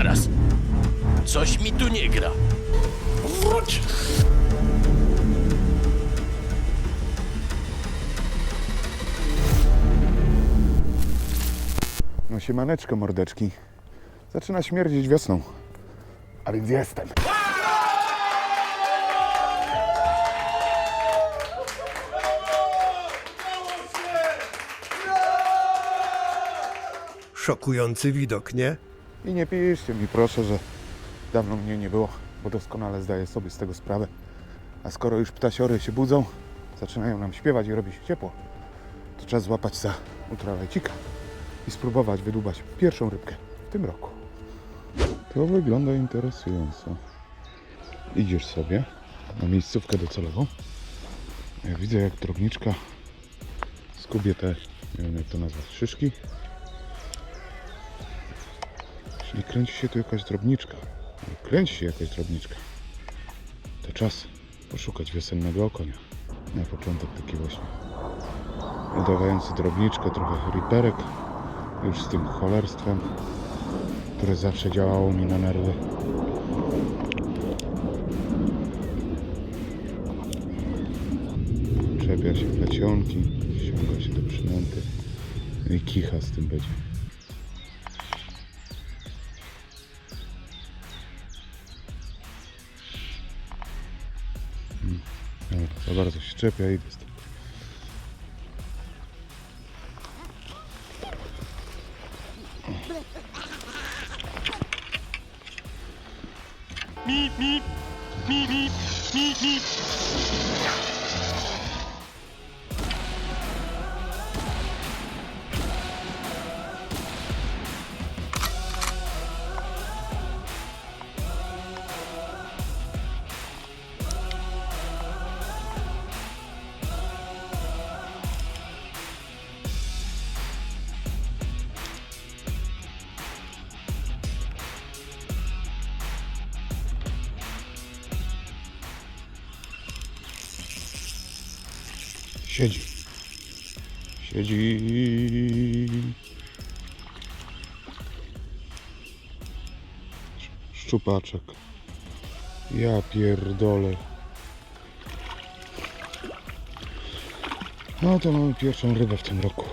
zaraz. Coś mi tu nie gra. Wróć! No siemaneczko, mordeczki. Zaczyna śmierdzić wiosną. A więc jestem. Szokujący widok, nie? I nie piszcie mi proszę, że dawno mnie nie było, bo doskonale zdaję sobie z tego sprawę. A skoro już ptasiory się budzą, zaczynają nam śpiewać i robi się ciepło, to czas złapać za ultralajcika i spróbować wydłubać pierwszą rybkę w tym roku. To wygląda interesująco. Idziesz sobie na miejscówkę docelową. Widzę jak drobniczka skubie te, nie wiem jak to nazwać, szyszki. Czyli kręci się tu jakaś drobniczka. Kręci się jakaś drobniczka. To czas poszukać wiosennego okonia. Na początek taki właśnie udawający drobniczkę, trochę riperek. Już z tym cholerstwem, które zawsze działało mi na nerwy. Czepia się plecionki, ściąga się do przynęty No i kicha z tym będzie. Za bardzo się czepia i idę Siedzi. Siedzi. Sz- Szczupaczek. Ja pierdolę. No to mamy pierwszą rybę w tym roku.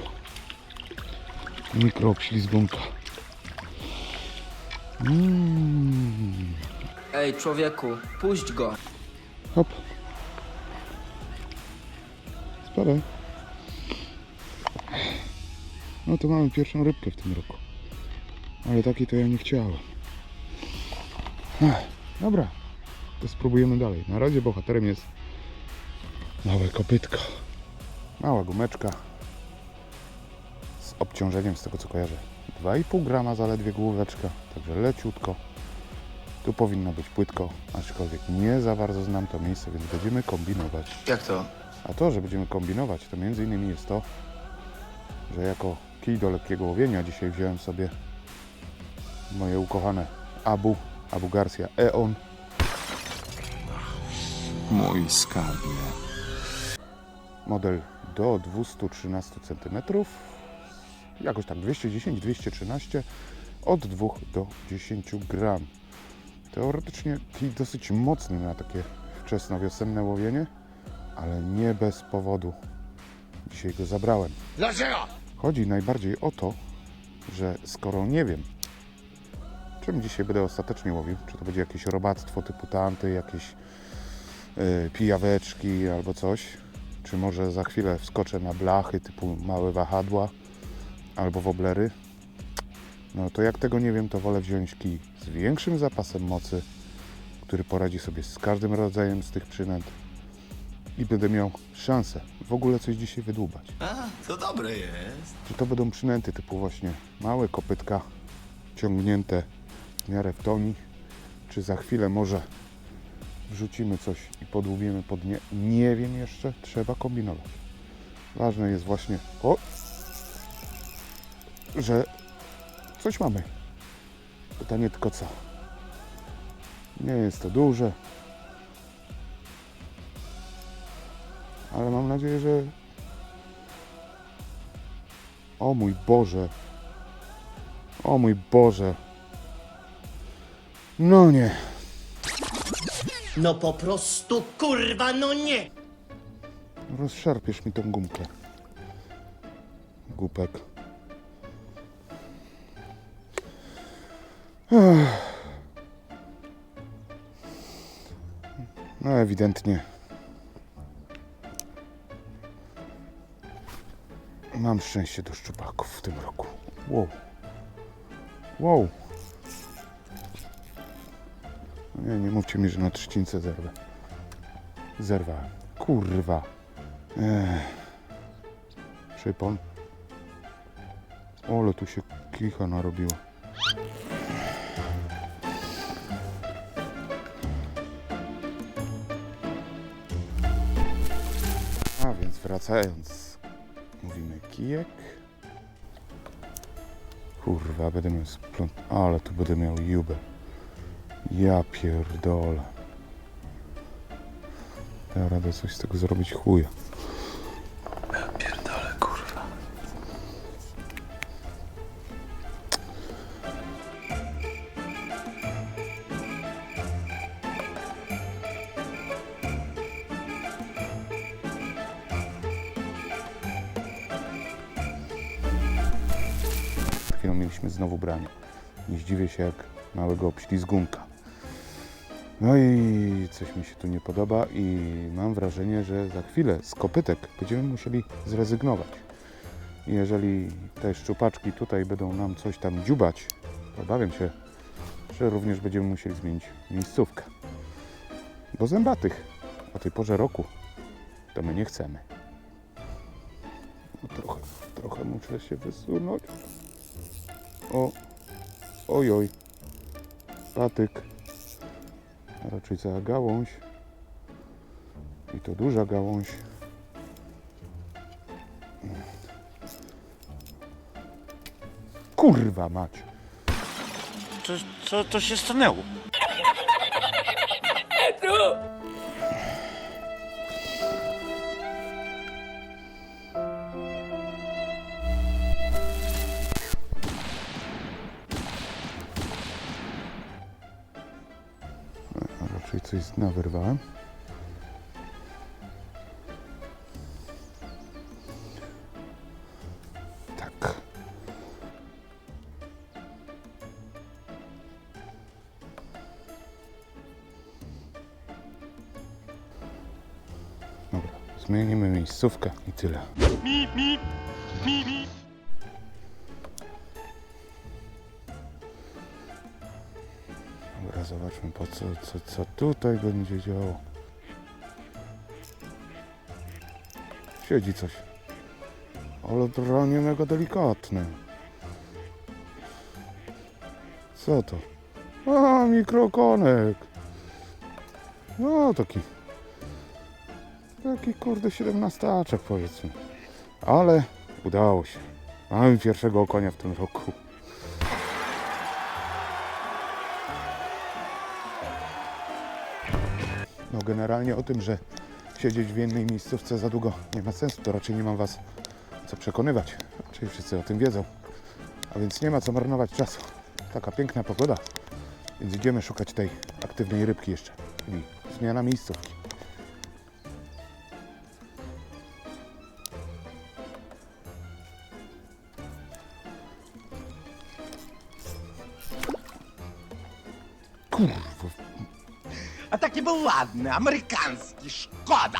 Mikroobślizgunka. Mm. Ej, człowieku, puść go. Hop. No to mamy pierwszą rybkę w tym roku. Ale takiej to ja nie chciałem. Dobra. To spróbujemy dalej. Na razie bohaterem jest małe kopytko. Mała gumeczka. Z obciążeniem z tego co kojarzę. 2,5 grama zaledwie główeczka. Także leciutko. Tu powinno być płytko, aczkolwiek nie za bardzo znam to miejsce, więc będziemy kombinować. Jak to? A to, że będziemy kombinować, to między innymi jest to, że jako kij do lekkiego łowienia dzisiaj wziąłem sobie moje ukochane Abu, Abu Garcia Eon. Mój skarbie. Model do 213 cm. Jakoś tak 210-213 od 2 do 10 gram. Teoretycznie kij dosyć mocny na takie wczesnowiosenne łowienie, ale nie bez powodu dzisiaj go zabrałem. Dlaczego? Chodzi najbardziej o to, że skoro nie wiem, czym dzisiaj będę ostatecznie łowił, czy to będzie jakieś robactwo typu tanty, jakieś yy, pijaweczki albo coś, czy może za chwilę wskoczę na blachy typu małe wahadła albo woblery, no to jak tego nie wiem, to wolę wziąć kij z większym zapasem mocy, który poradzi sobie z każdym rodzajem z tych przynęt i będę miał szansę w ogóle coś dzisiaj wydłubać. A, to dobre jest. Czy to będą przynęty typu właśnie małe kopytka ciągnięte w miarę w toni, czy za chwilę może wrzucimy coś i podłubimy pod nie. Nie wiem jeszcze, trzeba kombinować. Ważne jest właśnie o, że coś mamy. Pytanie tylko co. Nie jest to duże, ale mam nadzieję, że o mój Boże. O mój Boże. No nie. No po prostu kurwa, no nie! Rozszarpiesz mi tą gumkę. Głupek. Ech. No ewidentnie. Mam szczęście do szczupaków w tym roku. Wow. Wow. Nie, nie mówcie mi, że na trzcince zerwę. Zerwałem. Kurwa. Ech. Przypon. Ole, tu się kicha narobiło. A więc wracając, kijek. Kurwa, będę miał spląt... Ale tu będę miał jubę. Ja pierdolę. Ja radę coś z tego zrobić chuja. Mieliśmy znowu branie. Nie zdziwię się jak małego obślizgunka. No i coś mi się tu nie podoba i mam wrażenie, że za chwilę z kopytek będziemy musieli zrezygnować. Jeżeli te szczupaczki tutaj będą nam coś tam dziubać, obawiam się, że również będziemy musieli zmienić miejscówkę. Bo zębatych o tej porze roku to my nie chcemy. No trochę, trochę muszę się wysunąć. O, oj, oj. Patyk. A raczej cała gałąź. I to duża gałąź. Kurwa mać. Co, co, co się stanęło? Dna wyrwałem. Tak. Dobra, zmienimy miejscówkę i tyle. Dobra, zobaczmy co, co, co tutaj będzie działo. Siedzi coś. Ale branie mega delikatne. Co to? A, mikrokonek. No, taki. Taki kurde 17 powiedzmy. Ale udało się. Mamy pierwszego konia w tym roku. Generalnie o tym, że siedzieć w jednej miejscówce za długo nie ma sensu, to raczej nie mam was co przekonywać. Czyli wszyscy o tym wiedzą. A więc nie ma co marnować czasu. Taka piękna pogoda. Więc idziemy szukać tej aktywnej rybki jeszcze. Czyli zmiana miejscówki. ладно, американский, Шкода.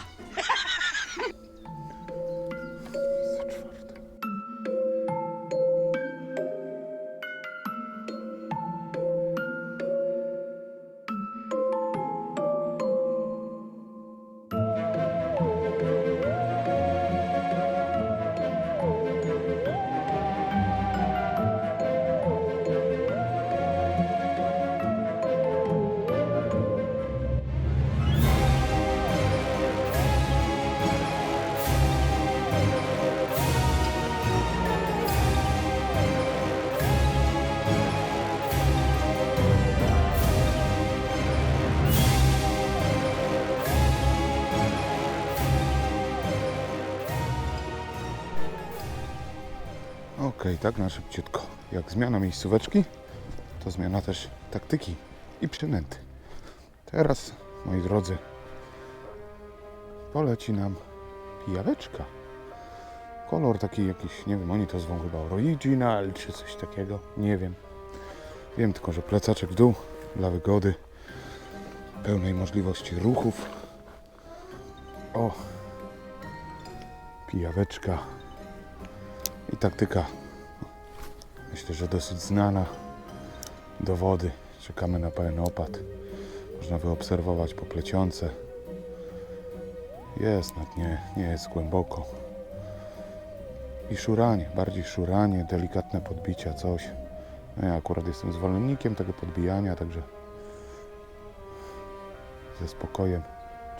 Okej, tak na szybciutko. Jak zmiana miejscóweczki, to zmiana też taktyki i przynęty. Teraz, moi drodzy, poleci nam pijaweczka. Kolor taki jakiś, nie wiem, oni to zwą chyba original czy coś takiego, nie wiem. Wiem tylko, że plecaczek w dół dla wygody, pełnej możliwości ruchów. O, pijaweczka i taktyka. Myślę, że dosyć znana do wody. Czekamy na pełen opad. Można wyobserwować poplecionce. Jest na dnie, nie jest głęboko. I szuranie, bardziej szuranie, delikatne podbicia, coś. No ja akurat jestem zwolennikiem tego podbijania, także ze spokojem.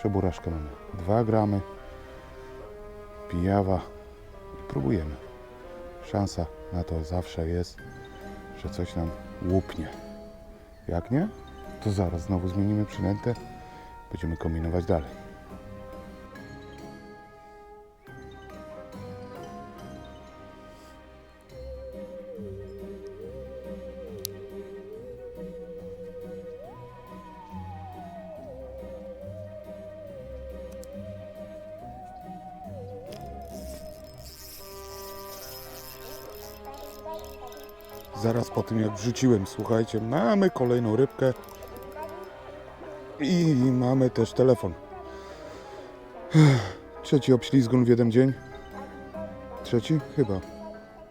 Czeburaszkę mamy 2 gramy, pijawa i próbujemy. Szansa na to zawsze jest, że coś nam łupnie. Jak nie, to zaraz znowu zmienimy przynętę, będziemy kombinować dalej. Tym jak wrzuciłem, słuchajcie, mamy kolejną rybkę i mamy też telefon. Trzeci obślizgun w jeden dzień. Trzeci? Chyba.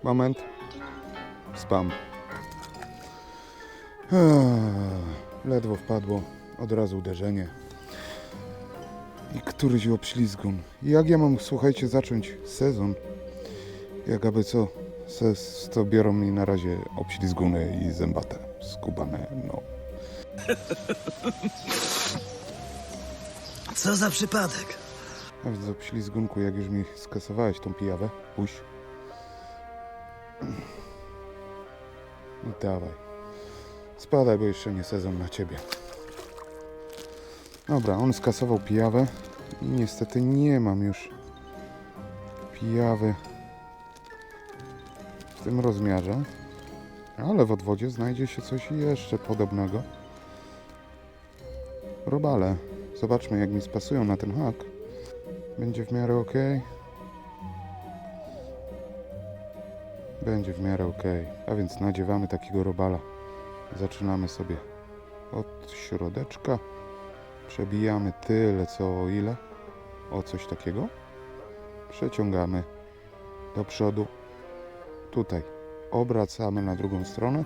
Moment. Spam. Ledwo wpadło. Od razu uderzenie. I któryś obślizgun. Jak ja mam, słuchajcie, zacząć sezon? Jak aby co? Ses, to biorą mi na razie obślizguny i zębate. Skubane, no. Co za przypadek? A więc obślizgunku, jak już mi skasowałeś tą pijawę, puść. I dawaj. Spadaj, bo jeszcze nie sezon na ciebie. Dobra, on skasował pijawę. I niestety nie mam już pijawy tym rozmiarze. Ale w odwodzie znajdzie się coś jeszcze podobnego. Robale. Zobaczmy, jak mi spasują na ten hak. Będzie w miarę ok. Będzie w miarę ok. A więc nadziewamy takiego robala. Zaczynamy sobie od środeczka. Przebijamy tyle co o ile. O coś takiego. Przeciągamy do przodu. Tutaj obracamy na drugą stronę.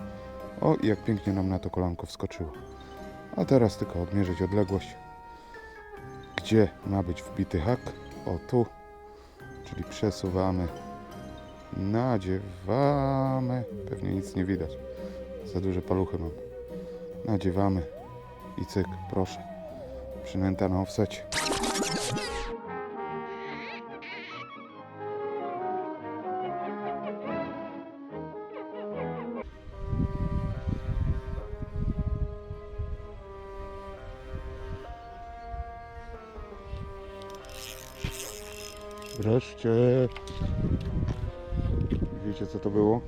O, jak pięknie nam na to kolanko wskoczyło. A teraz tylko odmierzyć odległość gdzie ma być wbity hak. O tu, czyli przesuwamy, nadziewamy. Pewnie nic nie widać. Za duże paluchy mam. Nadziewamy i cyk, proszę. Przynęta na offsecie. Wreszcie. Wiecie co to było?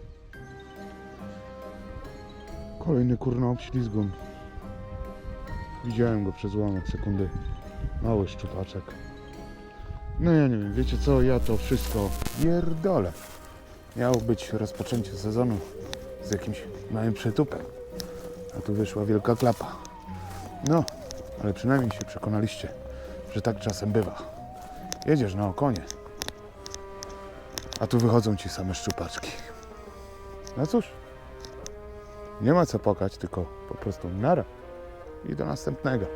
Kolejny kurna obślizgon. Widziałem go przez ułamek sekundy. Mały szczupaczek. No ja nie wiem, wiecie co? Ja to wszystko pierdolę. Miało być rozpoczęcie sezonu z jakimś małym przytupem. A tu wyszła wielka klapa. No, ale przynajmniej się przekonaliście, że tak czasem bywa. Jedziesz na okonie. A tu wychodzą ci same szczupaczki. No cóż, nie ma co pokać, tylko po prostu nara i do następnego.